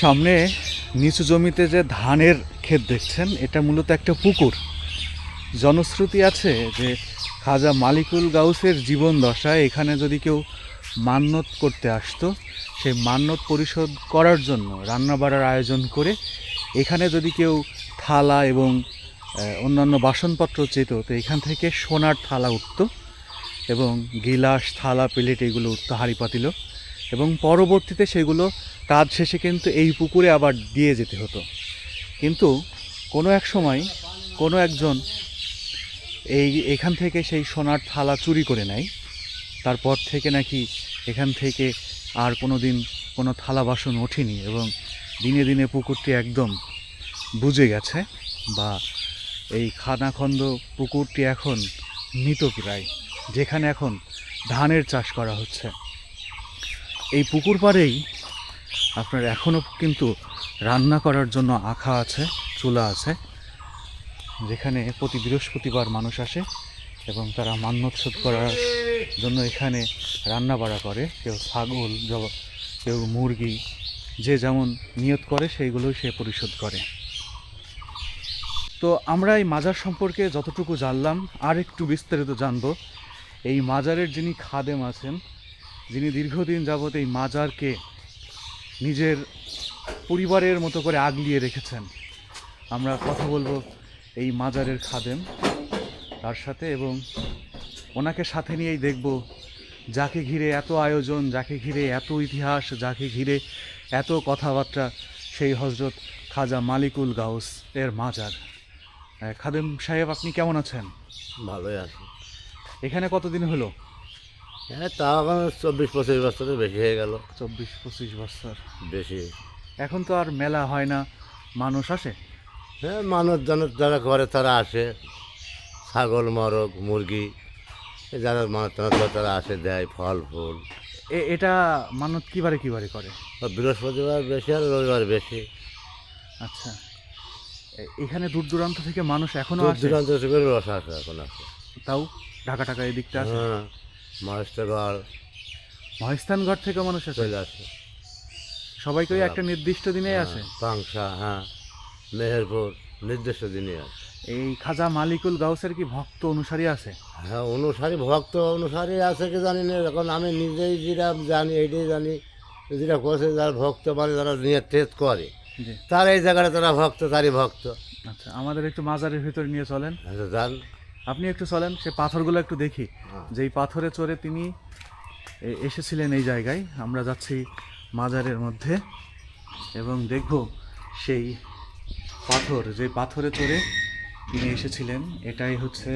সামনে নিচু জমিতে যে ধানের ক্ষেত দেখছেন, এটা মূলত একটা পুকুর। জনশ্রুতি আছে যে খাজা মালিকুল গাউসের জীবন দশায় এখানে যদি কেউ মান্যত করতে আসতো সেই মান্যত পরিশোধ করার জন্য রান্না বাড়ার আয়োজন করে এখানে যদি কেউ থালা এবং অন্যান্য বাসনপত্র চেত, তো এখান থেকে সোনার থালা উঠত এবং গিলাস, থালা, প্লেট এগুলো উঠত, হাঁড়ি পাতিল। এবং পরবর্তীতে সেগুলো কাজ শেষে কিন্তু এই পুকুরে আবার দিয়ে যেতে হতো। কিন্তু কোনো এক সময় কোনো একজন এই এখান থেকে সেই সোনার থালা চুরি করে নেয়। তারপর থেকে নাকি এখান থেকে আর কোনো দিন কোনো থালা বাসন ওঠেনি এবং দিনে দিনে পুকুরটি একদম বুঝে গেছে বা এই খানাখন্দ পুকুরটি এখন মৃত প্রায়, যেখানে এখন ধানের চাষ করা হচ্ছে। এই পুকুর পাড়েই আপনার এখনও কিন্তু রান্না করার জন্য আখা আছে, চুলা আছে, যেখানে প্রতি বৃহস্পতিবার মানুষ আসে এবং তারা মান্যৎসব করার জন্য এখানে রান্না বাড়া করে। কেউ ছাগল কেউ মুরগি, যে যেমন নিয়ত করে সেইগুলোই সে পরিশোধ করে। তো আমরা এই মাজার সম্পর্কে যতটুকু জানলাম আর একটু বিস্তারিত জানব। এই মাজারের যিনি খাদেম আছেন যিনি দীর্ঘদিন যাবৎ এই মাজারকে নিজের পরিবারের মতো করে আগলিয়ে রেখেছেন। আমরা কথা বলব এই মাজারের খাদেম তার সাথে এবং ওনাকে সাথে নিয়েই দেখব যাকে ঘিরে এত আয়োজন যাকে ঘিরে এত ইতিহাস যাকে ঘিরে এত কথাবার্তা সেই হজরত খাজা মালিকুল গাউস এর মাজার। খাদেম সাহেব আপনি কেমন আছেন? ভালোই আছে। এখানে কতদিন হলো? হ্যাঁ তা এখন চব্বিশ পঁচিশ বছরের বেশি হয়ে গেল। চব্বিশ পঁচিশ বছর। বেশি। এখন তো আর মেলা হয় না মানুষ আসে? হ্যাঁ মানুষজন যারা করে তারা আসে। ছাগল মরগ মুরগি যারা মানুষ তারা আসে দেয় ফল ফুল। এ- এটা মানত কিবারে কিবারে করে? বৃহস্পতিবার বেশি আর রবিবার বেশি। আচ্ছা। এখানে দূর দূরান্ত থেকে মানুষ এখনও দূর দূরান্ত থেকে রস আসে এখন আসে। তাও ঢাকা টাকা এদিকটা আসে? হ্যাঁ। মহেশগড় মহেস্থানগড় থেকে মানুষ চলে আসে। সবাইকে ওই একটা নির্দিষ্ট দিনে আসে? পাংশা হ্যাঁ। মেহেরপুর নির্দিষ্ট দিনে আসে। এই খাজা মালিকুল গাউসের কি ভক্ত অনুসারী আছে? হ্যাঁ অনুসারী ভক্ত অনুসারী আছে কি জানি না এখন আমি নিজেই যেটা জানি এইটাই জানি যেটা করছে যারা ভক্ত মানে যারা নিয়ে টেস্ট করে তার এই জায়গাটা তারা ভক্ত তারই ভক্ত। আচ্ছা আমাদের একটু মাজারের ভিতরে নিয়ে চলেন। আচ্ছা যান। আপনি একটু চলেন সে পাথরগুলো একটু দেখি। যে এই পাথরে চড়ে তিনি এসেছিলেন এই জায়গায় আমরা যাচ্ছি মাজারের মধ্যে এবং দেখব সেই পাথর যে পাথরে চড়ে তিনি এসেছিলেন এটাই হচ্ছে